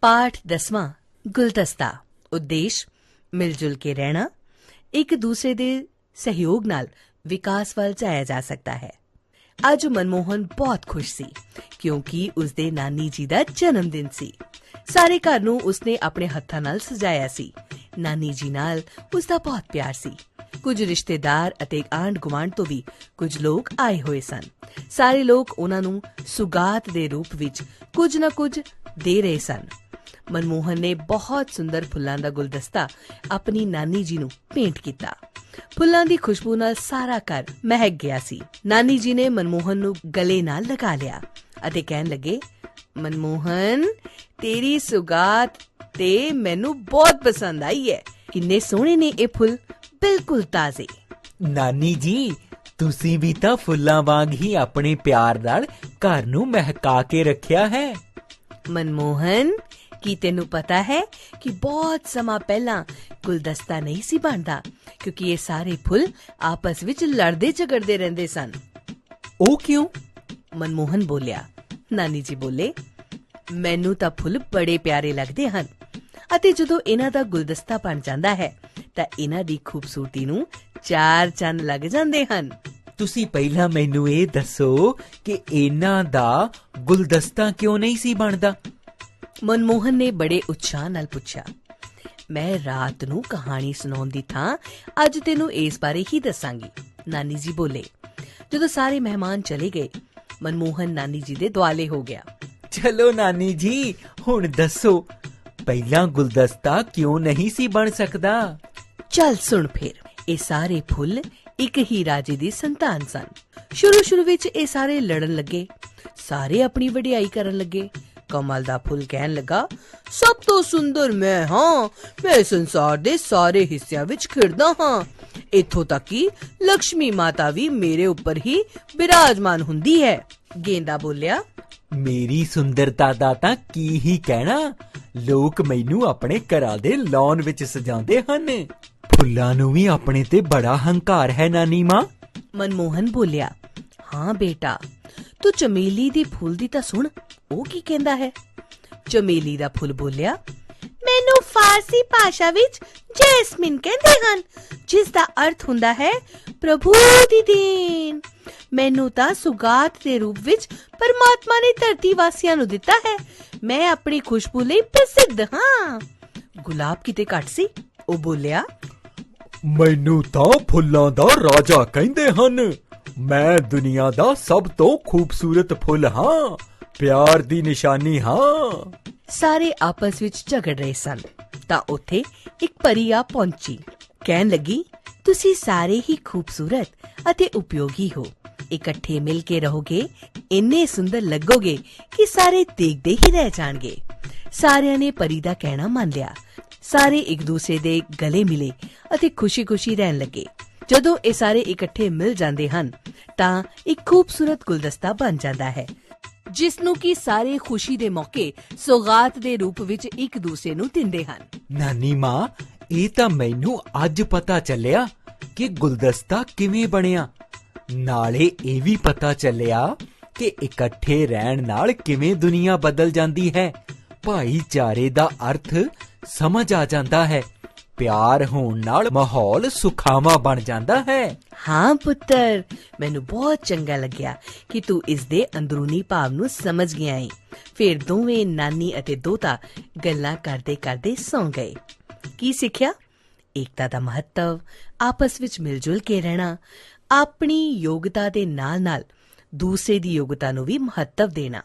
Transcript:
ਪਾਠ ਦਸਵਾਂ ਗੁਲਦਸਤਾ। ਉਦੇਸ਼ ਮਿਲ ਜੁਲ ਕੇ ਰਹਿਣਾ, ਇੱਕ ਦੂਸਰੇ ਦੇ ਸਹਿਯੋਗ ਨਾਲ ਵਿਕਾਸ ਵੱਲ ਜਾਇਆ ਜਾ ਸਕਦਾ ਹੈ। ਅੱਜ ਮਨਮੋਹਨ ਬਹੁਤ ਖੁਸ਼ ਸੀ, ਕਿਉਂਕਿ ਉਸਦੇ ਨਾਨੀ ਜੀ ਦਾ ਜਨਮ ਦਿਨ ਸੀ। ਸਾਰੇ ਘਰ ਨੂੰ ਉਸਨੇ ਆਪਣੇ ਹੱਥਾਂ ਨਾਲ ਸਜਾਇਆ ਸੀ। ਨਾਨੀ ਜੀ ਨਾਲ ਉਸਦਾ ਬਹੁਤ ਪਿਆਰ ਸੀ। ਕੁਝ ਰਿਸ਼ਤੇਦਾਰ ਅਤੇ ਆਂਢ ਗੁਆਂਢ ਤੋਂ ਵੀ ਕੁਝ ਲੋਕ ਆਏ ਹੋਏ ਸਨ। ਸਾਰੇ ਲੋਕ ਉਹਨਾਂ ਨੂੰ ਸੁਗਾਤ ਦੇ ਰੂਪ ਵਿੱਚ ਕੁਝ ਨਾ ਕੁਝ ਦੇ ਰਹੇ ਸਨ। ਮਨਮੋਹਨ ਨੇ ਬਹੁਤ ਸੁੰਦਰ ਫੁੱਲਾਂ ਦਾ ਗੁਲਦਸਤਾ ਆਪਣੀ ਨਾਨੀ ਜੀ ਨੂੰ ਭੇਂਟ ਕੀਤਾ। ਫੁੱਲਾਂ ਦੀ ਖੁਸ਼ਬੂ ਨਾਲ ਸਾਰਾ ਘਰ ਮਹਿਕ ਗਿਆ ਸੀ। ਨਾਨੀ ਜੀ ਨੇ ਮਨਮੋਹਨ ਨੂੰ ਗਲੇ ਨਾਲ ਲਗਾ ਲਿਆ ਅਤੇ ਕਹਿਣ ਲੱਗੇ ਮਨਮੋਹਨ ਤੇਰੀ ਸੁਗਾਤ ਤੇ ਮੈਨੂੰ ਬਹੁਤ ਪਸੰਦ ਆਈ ਹੈ। ਕਿੰਨੇ ਸੋਹਣੇ ਨੇ ਇਹ ਫੁੱਲ ਬਿਲਕੁਲ ਤਾਜ਼ੇ। ਨਾਨੀ ਜੀ ਤੁਸੀਂ ਵੀ ਤਾਂ ਫੁੱਲਾਂ ਵਾਂਗ ਹੀ ਆਪਣੇ ਪਿਆਰ ਨਾਲ ਘਰ ਨੂੰ ਮਹਿਕਾ ਕੇ ਰੱਖਿਆ ਹੈ। ਮਨਮੋਹਨ ਕੀ ਤੈਨੂੰ ਪਤਾ ਹੈ ਕਿ ਬਹੁਤ ਸਮਾਂ ਪਹਿਲਾਂ ਗੁਲਦਸਤਾ ਨਹੀਂ ਸੀ ਬਣਦਾ ਕਿਉਂਕਿ ਇਹ ਸਾਰੇ ਫੁੱਲ ਆਪਸ ਵਿੱਚ ਲੜਦੇ ਝਗੜਦੇ ਰਹਿੰਦੇ ਸਨ ਉਹ ਕਿਉਂ ਮਨਮੋਹਨ ਬੋਲਿਆ ਨਾਨੀ ਜੀ ਬੋਲੇ ਮੈਨੂੰ ਤਾਂ ਫੁੱਲ ਬੜੇ ਪਿਆਰੇ ਲੱਗਦੇ ਹਨ ਅਤੇ ਜਦੋਂ ਇਹਨਾਂ ਦਾ ਗੁਲਦਸਤਾ ਬਣ ਜਾਂਦਾ ਹੈ ਤਾਂ ਇਹਨਾਂ ਦੀ ਖੂਬਸੂਰਤੀ ਨੂੰ ਚਾਰ ਚੰਨ ਲੱਗ ਜਾਂਦੇ ਹਨ ਤੁਸੀਂ ਪਹਿਲਾਂ ਮੈਨੂੰ ਇਹ ਦੱਸੋ ਕਿ ਇਹਨਾਂ ਦਾ ਗੁਲਦਸਤਾ ਕਿਉਂ ਨਹੀਂ ਸੀ ਬਣਦਾ ਮਨਮੋਹਨ ਨੇ ਬੜੇ ਉਤਸ਼ਾਹ ਨਾਲ ਪੁੱਛਿਆ ਮੈਂ ਰਾਤ ਨੂੰ ਕਹਾਣੀ ਸੁਣਾਉਣ ਦੀ ਥਾਂ ਅੱਜ ਤੈਨੂੰ ਇਸ ਬਾਰੇ ਹੀ ਦੱਸਾਂਗੀ। ਨਾਨੀ ਜੀ ਬੋਲੇ ਜਦੋਂ ਸਾਰੇ ਮਹਿਮਾਨ ਚਲੇ ਗਏ ਮਨਮੋਹਨ ਨਾਨੀ ਜੀ ਦੇ ਦੁਆਲੇ ਹੋ ਗਿਆ। ਚਲੋ ਨਾਨੀ ਜੀ ਹੁਣ ਦੱਸੋ ਪਹਿਲਾਂ ਗੁਲਦਸਤਾ ਕਿਉਂ ਨਹੀਂ ਸੀ ਬਣ ਸਕਦਾ? ਚੱਲ ਸੁਣ ਫਿਰ ਇਹ ਸਾਰੇ ਫੁੱਲ ਇੱਕ ਹੀ ਰਾਜੇ ਦੀ ਸੰਤਾਨ ਸਨ। ਸ਼ੁਰੂ ਸ਼ੁਰੂ ਵਿੱਚ ਇਹ ਸਾਰੇ ਲੜਨ ਲੱਗੇ ਸਾਰੇ ਆਪਣੀ ਵਡਿਆਈ ਕਰਨ ਲੱਗੇ ਕਮਲ ਦਾ ਫੁੱਲ ਕਹਿਣ ਲੱਗਾ ਸਭ ਤੋਂ ਸੁੰਦਰ ਮੈਂ ਹਾਂ ਮੈਂ ਸੰਸਾਰ ਦੇ ਸਾਰੇ ਹਿੱਸਿਆਂ ਵਿੱਚ ਖਿੜਦਾ ਹਾਂ। ਇੱਥੋਂ ਤੱਕ ਕਿ ਲక్ష్ਮੀ ਮਾਤਾ ਵੀ ਮੇਰੇ ਉੱਪਰ ਹੀ ਬਿਰਾਜਮਾਨ ਹੁੰਦੀ ਹੈ। ਗੇਂਦਾ ਬੋਲਿਆ ਮੇਰੀ ਸੁੰਦਰਤਾ ਦਾ ਤਾਂ ਕੀ ਹੀ ਕਹਿਣਾ? ਲੋਕ ਮੈਨੂੰ ਆਪਣੇ ਘਰਾਂ ਦੇ ਲਾਨ ਵਿੱਚ ਸਜਾਉਂਦੇ ਹਨ। ਫੁੱਲਾਂ ਨੂੰ ਵੀ ਆਪਣੇ ਤੇ ਬੜਾ ਹੰਕਾਰ ਹੈ ਨਾਨੀ ਮਾਂ। ਮਨਮੋਹਨ ਬੋਲਿਆ ਹਾਂ ਬੇਟਾ ਤੂੰ ਚਮੇਲੀ ਦੇ ਫੁੱਲ ਦੀ ਤਾਂ ਸੁਣ, ਉਹ ਕੀ ਕਹਿੰਦਾ ਹੈ? ਚਮੇਲੀ ਦਾ ਫੁੱਲ ਬੋਲਿਆ, ਮੈਨੂੰ ਫਾਰਸੀ ਭਾਸ਼ਾ ਵਿੱਚ ਜੈਸਮਿਨ ਕਹਿੰਦੇ ਹਨ, ਜਿਸ ਦਾ ਅਰਥ ਹੁੰਦਾ ਹੈ ਪ੍ਰਭੂ ਦੀ ਦੇਣ ਮੈਨੂੰ ਤਾਂ ਸੁਗਾਤ ਦੇ ਰੂਪ ਵਿੱਚ ਪਰਮਾਤਮਾ ਨੇ ਧਰਤੀ ਵਾਸੀਆਂ ਨੂੰ ਦਿੱਤਾ ਹੈ। ਮੈਂ ਆਪਣੀ ਖੁਸ਼ਬੂ ਲਈ ਪ੍ਰਸਿੱਧ ਹਾਂ। ਗੁਲਾਬ ਕਿਤੇ ਘੱਟ ਸੀ, ਉਹ ਬੋਲਿਆ, ਮੈਨੂੰ ਤਾਂ ਫੁੱਲਾਂ ਦਾ ਰਾਜਾ ਕਹਿੰਦੇ ਹਨ। ਮੈਂ ਦੁਨੀਆ ਦਾ ਸਭ ਤੋਂ ਖੂਬਸੂਰਤ ਫੁੱਲ ਹਾਂ, ਪਿਆਰ ਦੀ ਨਿਸ਼ਾਨੀ ਹਾਂ। ਸਾਰੇ ਆਪਸ ਵਿੱਚ ਝਗੜ ਰਹੇ ਸਨ, ਤਾਂ ਉੱਥੇ ਇੱਕ ਪਰੀ ਆ ਪਹੁੰਚੀ। ਕਹਿਣ ਲੱਗੀ, ਤੁਸੀਂ ਸਾਰੇ ਹੀ ਖੂਬਸੂਰਤ ਅਤੇ ਉਪਯੋਗੀ ਹੋ। ਇਕੱਠੇ ਮਿਲ ਕੇ ਰਹੋਗੇ, ਇੰਨੇ ਸੁੰਦਰ ਲੱਗੋਗੇ ਕਿ ਸਾਰੇ ਦੇਖਦੇ ਹੀ ਰਹਿ ਜਾਣਗੇ। ਸਾਰਿਆਂ ਨੇ ਪਰੀ ਦਾ ਕਹਿਣਾ ਮੰਨ ਲਿਆ। ਸਾਰੇ ਇੱਕ ਦੂਸਰੇ ਦੇ ਗਲੇ ਮਿਲੇ ਅਤੇ ਖੁਸ਼ੀ-ਖੁਸ਼ੀ ਰਹਿਣ ਲੱਗੇ। ਜਦੋਂ ਇਹ ਸਾਰੇ ਇਕੱਠੇ ਮਿਲ ਜਾਂਦੇ ਹਨ, ਤਾਂ ਇੱਕ ਖੂਬਸੂਰਤ ਗੁਲਦਸਤਾ ਬਣ ਜਾਂਦਾ ਹੈ, ਜਿਸ ਨੂੰ ਕਿ ਸਾਰੇ ਖੁਸ਼ੀ ਦੇ ਮੌਕੇ ਸੌਗਾਤ ਦੇ ਰੂਪ ਵਿੱਚ ਇੱਕ ਦੂਸਰੇ ਨੂੰ ਦਿੰਦੇ ਹਨ। ਨਾਨੀ ਮਾਂ, ਇਹ ਤਾਂ ਮੈਨੂੰ ਅੱਜ ਪਤਾ ਚੱਲਿਆ ਕਿ ਗੁਲਦਸਤਾ ਕਿਵੇਂ ਬਣਿਆ। ਨਾਲੇ ਇਹ ਵੀ ਪਤਾ ਚੱਲਿਆ ਕਿ ਇਕੱਠੇ ਰਹਿਣ ਨਾਲ ਕਿਵੇਂ ਦੁਨੀਆ ਬਦਲ ਜਾਂਦੀ ਹੈ। ਭਾਈਚਾਰੇ ਦਾ ਅਰਥ ਸਮਝ ਆ ਜਾਂਦਾ ਹੈ। ਪਿਆਰ ਹੋਣ ਨਾਲ ਮਾਹੌਲ ਸੁਖਾਵਾਂ ਬਣ ਜਾਂਦਾ ਹੈ। ਹਾਂ ਪੁੱਤਰ, ਮੈਨੂੰ ਬਹੁਤ ਚੰਗਾ ਲੱਗਿਆ ਕਿ ਤੂੰ ਇਸ ਦੇ ਅੰਦਰੂਨੀ ਭਾਵ ਨੂੰ ਸਮਝ ਗਿਆ ਹੈ ਫਿਰ ਦੋਵੇਂ ਨਾਨੀ ਅਤੇ ਦੋਤਾ ਗੱਲਾਂ ਕਰਦੇ ਕਰਦੇ ਸੌਂ ਗਏ। ਕੀ ਸਿੱਖਿਆ? ਏਕਤਾ ਦਾ ਮਹੱਤਵ, ਆਪਸ ਵਿੱਚ ਮਿਲ ਜੁਲ ਕੇ ਰਹਿਣਾ, ਆਪਣੀ ਯੋਗਤਾ ਦੇ ਨਾਲ ਨਾਲ ਦੂਸਰੇ ਦੀ ਯੋਗਤਾ ਨੂੰ ਵੀ ਮਹੱਤਵ ਦੇਣਾ।